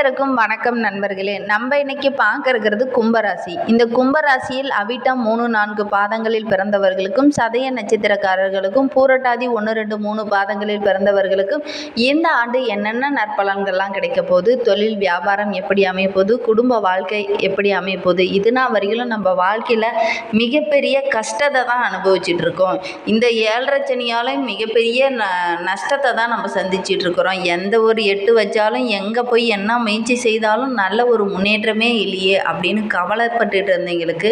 அனைவருக்கும் வணக்கம் நண்பர்களே. நம்ம இன்னைக்கு பார்க்க இருக்கிறது கும்பராசி. இந்த கும்பராசியில் அவிட்டம் மூணு நான்கு பாதங்களில் பிறந்தவர்களுக்கும் சதய நட்சத்திரக்காரர்களுக்கும் பூரட்டாதி ஒன்று ரெண்டு மூணு பாதங்களில் பிறந்தவர்களுக்கும் இந்த ஆண்டு என்னென்ன நற்பலன்கள்லாம் கிடைக்க போகுது? தொழில் வியாபாரம் எப்படி அமைப்போது குடும்ப வாழ்க்கை எப்படி அமைப்போது இதுனா வரையிலும் நம்ம வாழ்க்கையில் மிகப்பெரிய கஷ்டத்தை தான் அனுபவிச்சுட்டு இருக்கோம். இந்த ஏழரை சனியால் மிகப்பெரிய ந நஷ்டத்தை தான் நம்ம சந்திச்சிட்டு இருக்கிறோம். எந்த ஒரு எட்டு வச்சாலும் எங்கே போய் என்ன முயற்சி செய்தாலும் நல்ல ஒரு முன்னேற்றமே இல்லையே அப்படின்னு கவலைப்பட்டுட்டு இருந்தவங்களுக்கு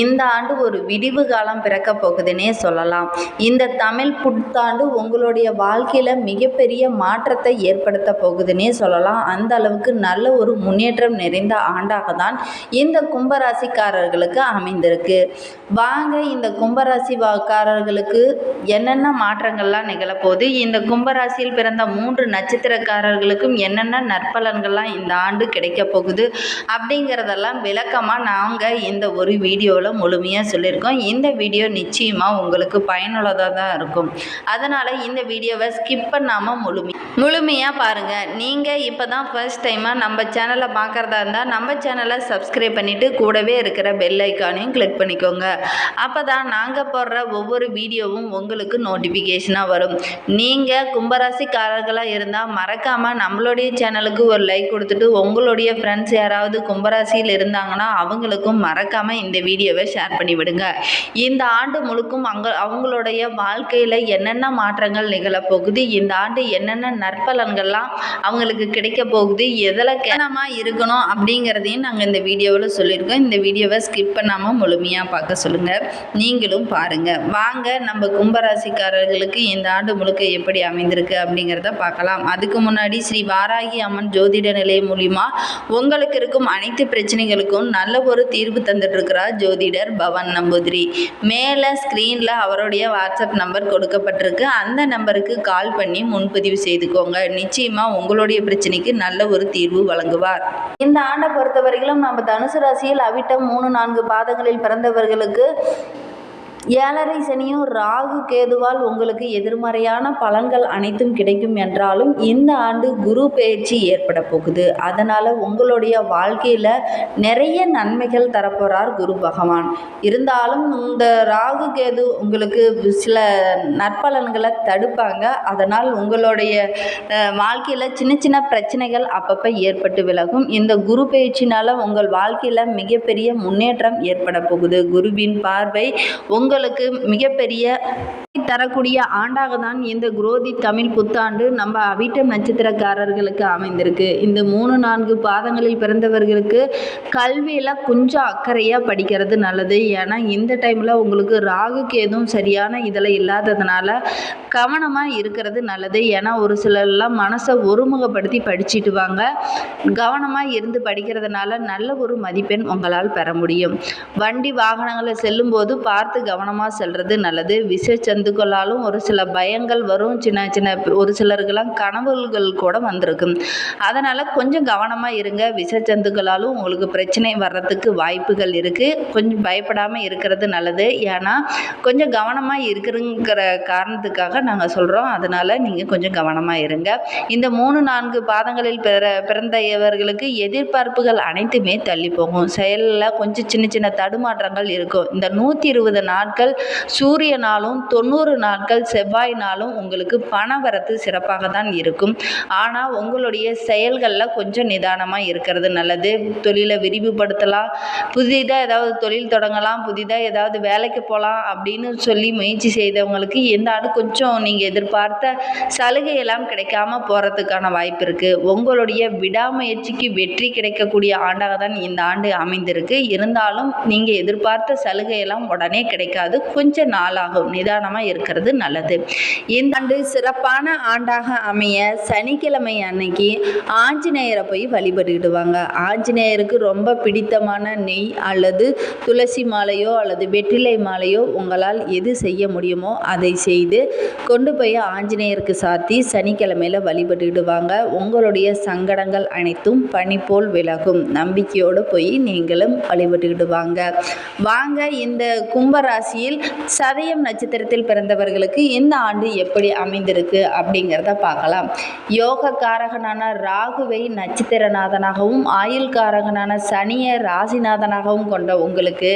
இந்த ஆண்டு ஒரு விடிவு காலம் பிறக்க போகுதுன்னே சொல்லலாம். இந்த தமிழ் புத்தாண்டு உங்களுடைய வாழ்க்கையில் மிகப்பெரிய மாற்றத்தை ஏற்படுத்த போகுதுன்னே சொல்லலாம். அந்த அளவுக்கு நல்ல ஒரு முன்னேற்றம் நிறைந்த ஆண்டாக தான் இந்த கும்பராசிக்காரர்களுக்கு அமைந்திருக்கு. வாங்க இந்த கும்பராசி வாக்காரர்களுக்கு என்னென்ன மாற்றங்கள்லாம் நிகழப்போகுது? இந்த கும்பராசியில் பிறந்த மூன்று நட்சத்திரக்காரர்களுக்கும் என்னென்ன நற்பலன்கள்லாம் இந்த ஆண்டு கிடைக்க போகுது அப்படிங்கிறதெல்லாம் விளக்கமாக நாங்கள் இந்த ஒரு வீடியோவில் முழுமையாக சொல்லியிருக்கோம். இந்த வீடியோ நிச்சயமாக உங்களுக்கு பயனுள்ளதாக தான் இருக்கும். அதனால் இந்த வீடியோவை ஸ்கிப் பண்ணாமல் முழுமை முழுமையாக பாருங்கள் நீங்கள் இப்போ தான் ஃபர்ஸ்ட் டைமாக நம்ம சேனலை பார்க்குறதா இருந்தால் நம்ம சேனலை சப்ஸ்கிரைப் பண்ணிவிட்டு கூடவே இருக்கிற பெல் ஐக்கானையும் கிளிக் பண்ணிக்கோங்க. அப்போ தான் நாங்கள் போடுற ஒவ்வொரு வீடியோவும் உங்களுக்கு நோட்டிஃபிகேஷனாக வரும். நீங்கள் கும்பராசிக்காரர்களாக இருந்தால் மறக்காமல் நம்மளுடைய சேனலுக்கு ஒரு லைக் கொடுத்துட்டு உங்களுடைய ஃப்ரெண்ட்ஸ் யாராவது கும்பராசியில் இருந்தாங்கன்னா அவங்களுக்கும் மறக்காமல் இந்த வீடியோவை ஷேர் பண்ணி விடுங்க. இந்த ஆண்டு முழுக்கும் அங்க அவங்களுடைய வாழ்க்கையில் என்னென்ன மாற்றங்கள் நிகழப்போகுது இந்த ஆண்டு என்னென்ன நற்பலன்கள்லாம் அவங்களுக்கு கிடைக்க போகுது? எதில் கவனமாக இருக்கணும்? அப்படிங்கிறதையும் நாங்கள் இந்த வீடியோவில் சொல்லியிருக்கோம். இந்த வீடியோவை ஸ்கிப் பண்ணாமல் முழுமையாக பார்க்க சொல்லுங்கள் நீங்களும் பாருங்கள் வாங்க நம்ம கும்பராசிக்காரர்களுக்கு இந்த ஆண்டு முழுக்க எப்படி அமைந்திருக்கு அப்படிங்கிறத பார்க்கலாம். அதுக்கு முன்னாடி ஸ்ரீ வாராகி அம்மன் ஜோதிட நிலையம் மூலிமா உங்களுக்கு இருக்கும் அனைத்து பிரச்சனைகளுக்கும் நல்ல ஒரு தீர்வு தந்துட்டு இருக்கிறார் ஜோதிடர் பவன் நம்பூதிரி. மேலே ஸ்க்ரீனில் அவருடைய வாட்ஸ்அப் நம்பர் கொடுக்கப்பட்டிருக்கு. அந்த நம்பருக்கு கால் பண்ணி முன்பதிவு செய்துக்கோங்க. நிச்சயமாக உங்களுடைய பிரச்சனைக்கு நல்ல ஒரு தீர்வு வழங்குவார். இந்த ஆண்டை பொறுத்தவரையிலும் நம்ம தனுசு ராசியில் அவிட்டம் மூணு நான்கு பாதங்களில் பிறந்தவர்களுக்கு ஏழரை சனியும் ராகு கேதுவால் உங்களுக்கு எதிர்மறையான பலன்கள் அனைத்தும் கிடைக்கும் என்றாலும் இந்த ஆண்டு குரு பயிற்சி ஏற்பட போகுது. அதனால் உங்களுடைய வாழ்க்கையில் நிறைய நன்மைகள் தரப்போகிறார் குரு பகவான். இருந்தாலும் இந்த ராகு கேது உங்களுக்கு சில நற்பலன்களை தடுப்பாங்க. அதனால் உங்களுடைய வாழ்க்கையில் சின்ன சின்ன பிரச்சனைகள் அப்பப்போ ஏற்பட்டு விலகும். இந்த குரு பயிற்சினால் உங்கள் வாழ்க்கையில் மிகப்பெரிய முன்னேற்றம் ஏற்பட போகுது. குருவின் பார்வை உங்களுக்கு மிகப்பெரிய தரக்கூடிய ஆண்டாக தான் இந்த குரோதி தமிழ் புத்தாண்டு நம்ம அவிட்டம் நட்சத்திரக்காரர்களுக்கு அமைந்திருக்கு. இந்த மூணு நான்கு பாதங்களில் பிறந்தவர்களுக்கு கல்வியில் கொஞ்சம் அக்கறையாக படிக்கிறது நல்லது. ஏன்னா இந்த டைமில் உங்களுக்கு ராகுக்கு எதுவும் சரியான இதில் இல்லாததுனால கவனமாக இருக்கிறது நல்லது. ஏன்னா ஒரு சிலர்லாம் மனசை ஒருமுகப்படுத்தி படிச்சுட்டு வாங்க. கவனமாக இருந்து படிக்கிறதுனால நல்ல ஒரு மதிப்பெண் உங்களால் பெற முடியும். வண்டி வாகனங்களில் செல்லும்போது பார்த்து கவனமாக செல்வது நல்லது. விஷ ஜந்துக்களாலும் ஒரு சில பயங்கள் வரும். சின்ன சின்ன ஒரு சிலருக்கெல்லாம் கனவுகள் கூட வந்திருக்கும். அதனால் கொஞ்சம் கவனமாக இருங்க. விஷஜந்துக்களாலும் உங்களுக்கு பிரச்சனை வர்றதுக்கு வாய்ப்புகள் இருக்குது கொஞ்சம் பயப்படாமல் இருக்கிறது நல்லது. ஏன்னா கொஞ்சம் கவனமாக இருக்கிறங்கிற காரணத்துக்காக நாங்கள் சொல்கிறோம் அதனால் நீங்கள் கொஞ்சம் கவனமாக இருங்க. இந்த மூணு நான்கு பாதங்களில் பிற பிறந்த இவர்களுக்கு எதிர்பார்ப்புகள் அனைத்துமே தள்ளி போகும். செயலில் கொஞ்சம் சின்ன சின்ன தடுமாற்றங்கள் இருக்கும். இந்த நூற்றி இருபது நாட்கள் சூரியனாலும் தொண்ணூறு தொண்ணூறு நாட்கள் செவ்வாய் நாளும் உங்களுக்கு பண வரத்து சிறப்பாக தான் இருக்கும். ஆனால் உங்களுடைய செயல்களில் கொஞ்சம் நிதானமாக இருக்கிறது நல்லது. தொழிலை விரிவுபடுத்தலாம். புதிதாக ஏதாவது தொழில் தொடங்கலாம். புதிதாக ஏதாவது வேலைக்கு போகலாம் அப்படின்னு சொல்லி முயற்சி செய்தவங்களுக்கு இந்த ஆண்டு கொஞ்சம் நீங்கள் எதிர்பார்த்த சலுகையெல்லாம் கிடைக்காம போகிறதுக்கான வாய்ப்பு இருக்குது உங்களுடைய விடாமுயற்சிக்கு வெற்றி கிடைக்கக்கூடிய ஆண்டாக தான் இந்த ஆண்டு அமைந்திருக்கு. இருந்தாலும் நீங்கள் எதிர்பார்த்த சலுகையெல்லாம் உடனே கிடைக்காது. கொஞ்சம் நாளாகும். நிதானமாக இருக்கிறது நல்லது. இந்த ஆண்டு சிறப்பான ஆண்டாக அமைய சனிக்கிழமை அன்னைக்கு ஆஞ்சநேயரை போய் வழிபட்டுக்கிடுவாங்க. ஆஞ்சநேயருக்கு ரொம்ப பிடித்தமான நெய் அல்லது துளசி மாலையோ அல்லது வெற்றிலை மாலையோ உங்களால் எது செய்ய முடியுமோ அதை செய்து கொண்டு போய் ஆஞ்சநேயருக்கு சாத்தி சனிக்கிழமையில் வழிபட்டுடுவாங்க உங்களுடைய சங்கடங்கள் அனைத்தும் பனி போல் விலகும். நம்பிக்கையோடு போய் நீங்களும் வழிபட்டுக்கிடுவாங்க. வாங்க இந்த கும்பராசியில் சதயம் நட்சத்திரத்தில் பிறந்த பிறந்தவர்களுக்கு இந்த ஆண்டு எப்படி அமைந்திருக்கு அப்படிங்கிறத பார்க்கலாம். யோக காரகனான ராகுவை நட்சத்திரநாதனாகவும் ஆயுள் காரகனான சனியை ராசிநாதனாகவும் கொண்ட உங்களுக்கு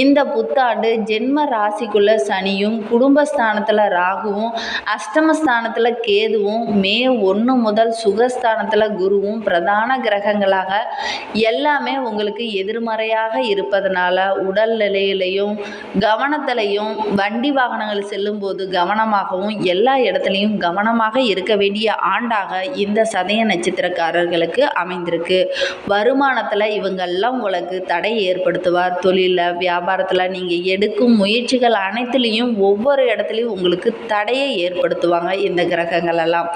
இந்த புத்தாண்டு ஜென்ம ராசிக்குள்ள சனியும் குடும்பஸ்தானத்தில் ராகுவும் அஷ்டமஸ்தானத்தில் கேதுவும் மே ஒன்று முதல் சுகஸ்தானத்தில் குருவும் பிரதான கிரகங்களாக எல்லாமே உங்களுக்கு எதிர்மறையாக இருப்பதனால உடல் நிலையிலையும் கவனத்திலையும் வண்டி வாகனங்கள் செல்லும்போது கவனமாகவும் எல்லா இடத்துலையும் கவனமாக இருக்க வேண்டிய ஆண்டாக இந்த சதய நட்சத்திரக்காரர்களுக்கு அமைந்திருக்கு. வருமானத்தில் இவங்கெல்லாம் உங்களுக்கு தடை ஏற்படுத்துவார். தொழிலில் வியாபாரத்தில் நீங்கள் எடுக்கும் முயற்சிகள் அனைத்துலேயும் ஒவ்வொரு இடத்துலையும் உங்களுக்கு தடையை ஏற்படுத்துவாங்க இந்த கிரகங்கள் எல்லாம்.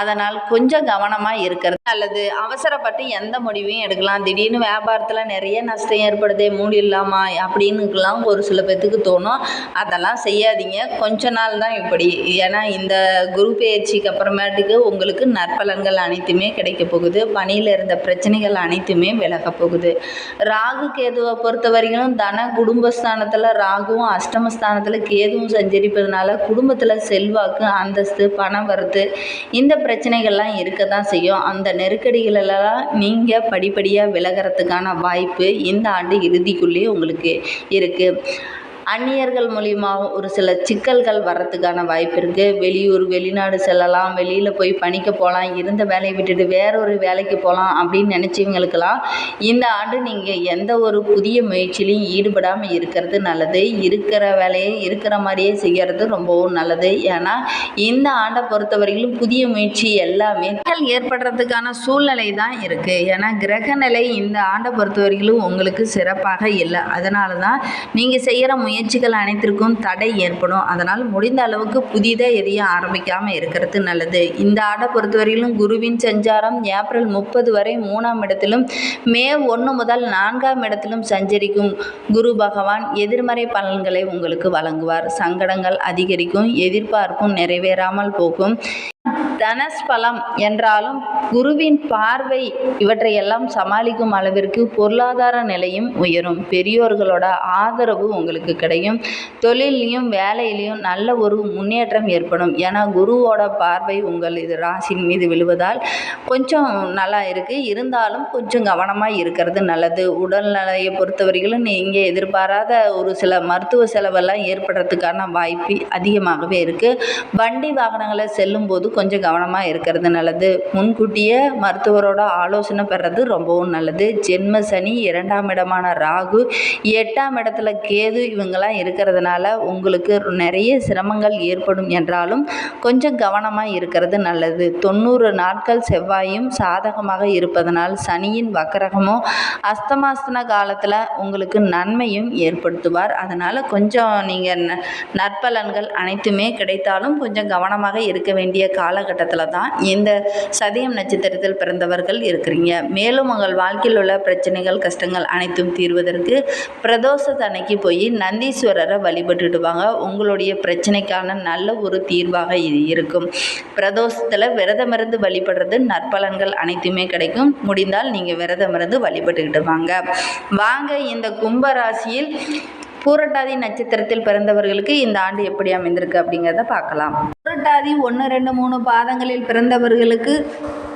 அதனால் கொஞ்சம் கவனமாக இருக்கிறது அல்லது அவசரப்பட்டு எந்த முடிவையும் எடுக்கலாம். திடீர்னு வியாபாரத்தில் நிறைய நஷ்டம் ஏற்படுதே மூடிடலாமா? அப்படின்னுக்கெல்லாம் ஒரு சில பேர்த்துக்கு தோணும். அதெல்லாம் செய்யாதீங்க. கொஞ்சம் கொஞ்ச நாள் தான் இப்படி. ஏன்னா இந்த குரு பயிற்சிக்கு அப்புறமேட்டுக்கு உங்களுக்கு நற்பலன்கள் அனைத்துமே கிடைக்க போகுது. பணியில் இருந்த பிரச்சனைகள் அனைத்துமே விலக போகுது. ராகு கேதுவை பொறுத்த வரைக்கும் தன குடும்பஸ்தானத்தில் ராகுவும் அஷ்டமஸ்தானத்தில் கேதுவும் சஞ்சரிப்பதனால குடும்பத்தில் செல்வாக்கு அந்தஸ்து பணம் வரத்து இந்த பிரச்சனைகள்லாம் இருக்க தான் செய்யும். அந்த நெருக்கடிகளெல்லாம் நீங்கள் படிப்படியாக விலகிறதுக்கான வாய்ப்பு இந்த ஆண்டு இறுதிக்குள்ளேயே உங்களுக்கு இருக்குது அந்நியர்கள் மூலியமாகவும் ஒரு சில சிக்கல்கள் வர்றதுக்கான வாய்ப்பு இருக்குது வெளியூர் வெளிநாடு செல்லலாம் வெளியில் போய் பணிக்க போகலாம் இருந்த வேலையை விட்டுட்டு வேற ஒரு வேலைக்கு போகலாம் அப்படின்னு நினச்சவங்களுக்கெல்லாம் இந்த ஆண்டு நீங்கள் எந்த ஒரு புதிய முயற்சியிலையும் ஈடுபடாமல் இருக்கிறது நல்லது. இருக்கிற வேலையை இருக்கிற மாதிரியே செய்கிறது ரொம்பவும் நல்லது. ஏன்னா இந்த ஆண்டை பொறுத்தவரையிலும் புதிய முயற்சி எல்லாமே ஏற்படுறதுக்கான சூழ்நிலை தான் இருக்குது ஏன்னா கிரக நிலை இந்த ஆண்டை பொறுத்தவரையிலும் உங்களுக்கு சிறப்பாக இல்லை. அதனால தான் நீங்கள் செய்கிற முயற்சிகள் அனைத்திற்கும் தடை ஏற்படும். அதனால் முடிந்த அளவுக்கு புதிதாக எதையும் ஆரம்பிக்காமல் இருக்கிறது நல்லது. இந்த ஆடை பொறுத்தவரையிலும் குருவின் சஞ்சாரம் ஏப்ரல் முப்பது வரை மூணாம் இடத்திலும் மே ஒன்று முதல் நான்காம் இடத்திலும் சஞ்சரிக்கும். குரு பகவான் எதிர்மறை பலன்களை உங்களுக்கு வழங்குவார். சங்கடங்கள் அதிகரிக்கும் எதிர்பார்ப்பும் நிறைவேறாமல் போகும். தனஸ்பலம் என்றாலும் குருவின் பார்வை இவற்றையெல்லாம் சமாளிக்கும் அளவிற்கு பொருளாதார நிலையும் உயரும். பெரியோர்களோட ஆதரவு உங்களுக்கு கிடைக்கும் தொழிலையும் வேலையிலையும் நல்ல ஒரு முன்னேற்றம் ஏற்படும். ஏன்னா குருவோட பார்வை உங்கள் இது ராசின் மீது விழுவதால் கொஞ்சம் நல்லா இருக்குது இருந்தாலும் கொஞ்சம் கவனமாக இருக்கிறது நல்லது. உடல்நிலையை பொறுத்தவரையிலும் நீங்கள் எதிர்பாராத ஒரு சில மருத்துவ செலவெல்லாம் ஏற்படுறதுக்கான வாய்ப்பு அதிகமாகவே இருக்குது வண்டி வாகனங்களை செல்லும்போது கொஞ்சம் கவனமாக இருக்கிறது நல்லது. முன்கூட்டியே மருத்துவரோட ஆலோசனை பெறது ரொம்பவும் நல்லது. ஜென்ம சனி இரண்டாம் இடமான ராகு எட்டாம் இடத்துல கேது இவங்கெல்லாம் இருக்கிறதுனால உங்களுக்கு நிறைய சிரமங்கள் ஏற்படும் என்றாலும் கொஞ்சம் கவனமாக இருக்கிறது நல்லது. தொண்ணூறு நாட்கள் செவ்வாயும் சாதகமாக இருப்பதனால் சனியின் வக்கரகமோ அஸ்தமாஸ்தன காலத்தில் உங்களுக்கு நன்மையும் ஏற்படுத்துவார். அதனால் கொஞ்சம் நீங்கள் ந நற்பலன்கள் அனைத்துமே கிடைத்தாலும் கொஞ்சம் கவனமாக இருக்க வேண்டிய காலகட்டத்தில் தான் இந்த சதயம் நட்சத்திரத்தில் பிறந்தவர்கள் இருக்கிறீங்க. மேலும் உங்கள் வாழ்க்கையில் உள்ள பிரச்சனைகள் கஷ்டங்கள் அனைத்தும் தீர்வதற்கு பிரதோஷ பிரதோஷத்தன்னைக்கு போய் நந்தீஸ்வரரை வழிபட்டுட்டு வாங்க உங்களுடைய பிரச்சனைக்கான நல்ல ஒரு தீர்வாக இது இருக்கும். பிரதோஷத்தில் விரதமிருந்து வழிபடுறது நற்பலன்கள் அனைத்துமே கிடைக்கும். முடிந்தால் நீங்கள் விரதமிருந்து வழிபட்டுக்கிட்டு வாங்க. வாங்க இந்த கும்ப ராசியில் பூரட்டாதி நட்சத்திரத்தில் பிறந்தவர்களுக்கு இந்த ஆண்டு எப்படி அமைந்திருக்கு அப்படிங்கிறத பார்க்கலாம். புரட்டாதி ஒன்று ரெண்டு மூணு பாதங்களில் பிறந்தவர்களுக்கு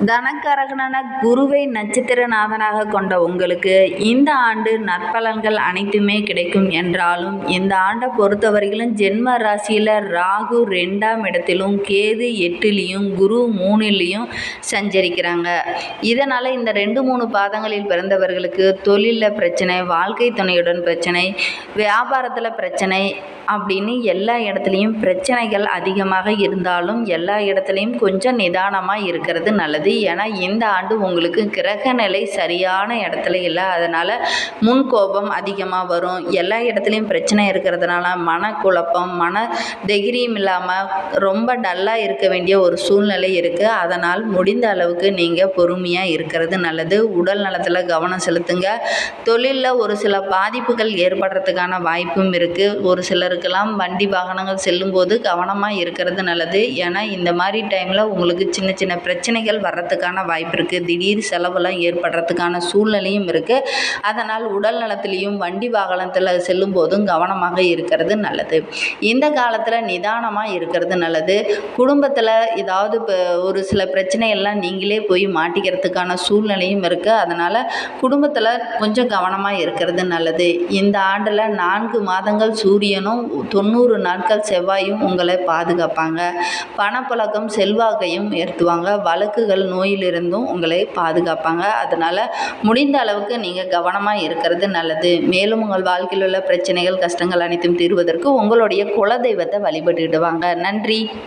தனக்கரகனான குருவை நட்சத்திரநாதனாக கொண்ட உங்களுக்கு இந்த ஆண்டு நற்பலன்கள் அனைத்துமே கிடைக்கும் என்றாலும் இந்த ஆண்டை பொறுத்தவரையிலும் ஜென்ம ராசியில் ராகு ரெண்டாம் இடத்திலும் கேது எட்டுலேயும் குரு மூணுலேயும் சஞ்சரிக்கிறாங்க. இதனால் இந்த ரெண்டு மூணு பாதங்களில் பிறந்தவர்களுக்கு தொழிலில் பிரச்சனை வாழ்க்கை துணையுடன் பிரச்சனை வியாபாரத்தில் பிரச்சனை அப்படின்னு எல்லா இடத்துலையும் பிரச்சனைகள் அதிகமாக இருந்தாலும் எல்லா இடத்துலையும் கொஞ்சம் நிதானமாக இருக்கிறது நல்லது. ஏன்னா இந்த ஆண்டு உங்களுக்கு கிரக நிலை சரியான இடத்துல இல்லை. அதனால் முன்கோபம் அதிகமாக வரும். எல்லா இடத்துலையும் பிரச்சனை இருக்கிறதுனால மனக்குழப்பம் மன தைரியம் இல்லாமல் ரொம்ப டல்லாக இருக்க வேண்டிய ஒரு சூழ்நிலை இருக்குது அதனால் முடிந்த அளவுக்கு நீங்கள் பொறுமையாக இருக்கிறது நல்லது. உடல் நலத்தில் கவனம் செலுத்துங்க. தொழிலில் ஒரு சில பாதிப்புகள் ஏற்படுறதுக்கான வாய்ப்பும் இருக்குது ஒரு சிலர் இருக்கலாம் வண்டி வாகனங்கள் செல்லும்போது கவனமாக இருக்கிறது நல்லது. ஏன்னா இந்த மாதிரி டைமில் உங்களுக்கு சின்ன சின்ன பிரச்சனைகள் வர்றதுக்கான வாய்ப்பு இருக்குது திடீர் செலவெல்லாம் ஏற்படுறதுக்கான சூழ்நிலையும் இருக்குது அதனால் உடல் நலத்திலையும் வண்டி வாகனத்தில் செல்லும்போதும் கவனமாக இருக்கிறது நல்லது. இந்த காலத்தில் நிதானமாக இருக்கிறது நல்லது. குடும்பத்தில் ஏதாவது இப்போ ஒரு சில பிரச்சனைகள்லாம் நீங்களே போய் மாட்டிக்கிறதுக்கான சூழ்நிலையும் இருக்குது அதனால் குடும்பத்தில் கொஞ்சம் கவனமாக இருக்கிறது நல்லது. இந்த ஆண்டில் நான்கு மாதங்கள் சூரியனும் தொண்ணூறு நாட்கள் செவ்வாயும் உங்களை பாதுகாப்பாங்க. பணப்பழக்கம் செல்வாக்கையும் ஏற்றுவாங்க வழக்குகள் நோயிலிருந்தும் உங்களை பாதுகாப்பாங்க. அதனால் முடிந்த அளவுக்கு நீங்கள் கவனமாக இருக்கிறது நல்லது. மேலும் உங்கள் வாழ்க்கையில் உள்ள பிரச்சனைகள் கஷ்டங்கள் அனைத்தும் தீர்வதற்கு உங்களுடைய குலதெய்வத்தை வழிபட்டுடுவாங்க நன்றி.